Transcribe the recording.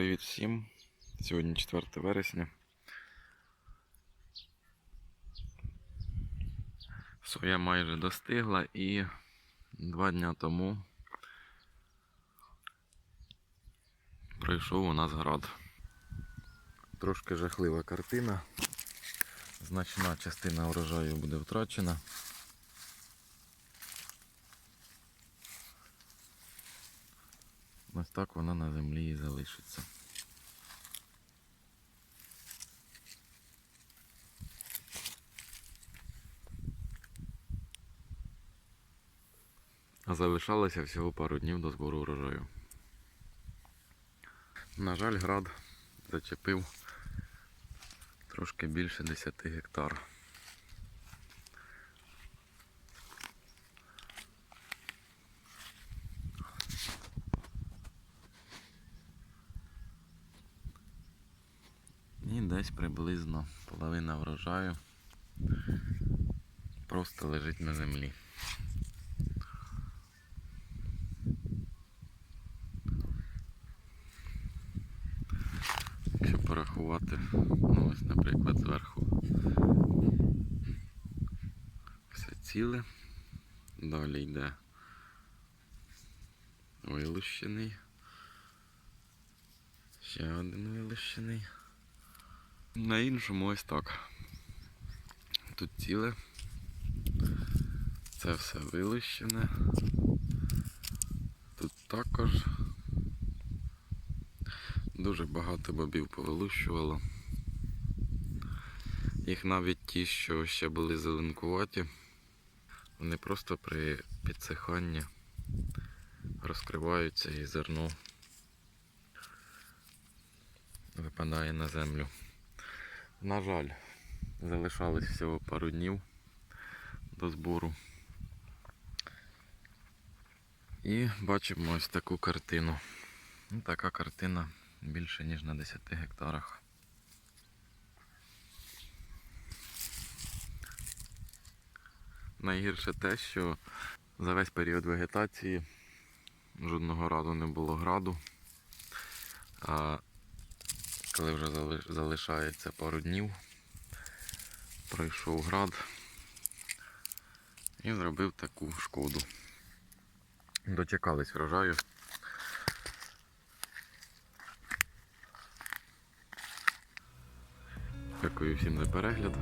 Привіт всім! Сьогодні 4 вересня. Соя майже достигла і два дня тому пройшов у нас град. Трошки жахлива картина. Значна частина урожаю буде втрачена. Ось так вона на землі і залишиться. А залишалося всього пару днів до збору урожаю. На жаль, град зачепив трошки більше 10 гектар. І десь приблизно половина врожаю просто лежить на землі. Якщо порахувати, ну ось, наприклад, зверху все ціле, далі йде вилущений, ще один вилущений. На іншому ось так. Тут ціле. Це все вилущене. Тут також дуже багато бобів повилущувало. Їх навіть ті, що ще були зеленкуваті, вони просто при підсиханні розкриваються і зерно випадає на землю. На жаль, залишалось всього пару днів до збору. І бачимо ось таку картину. Ну, така картина більше ніж на 10 гектарах. Найгірше те, що за весь період вегетації жодного разу не було граду. Коли вже залишається пару днів, пройшов град і зробив таку шкоду. Дочекались врожаю. Дякую всім за перегляд.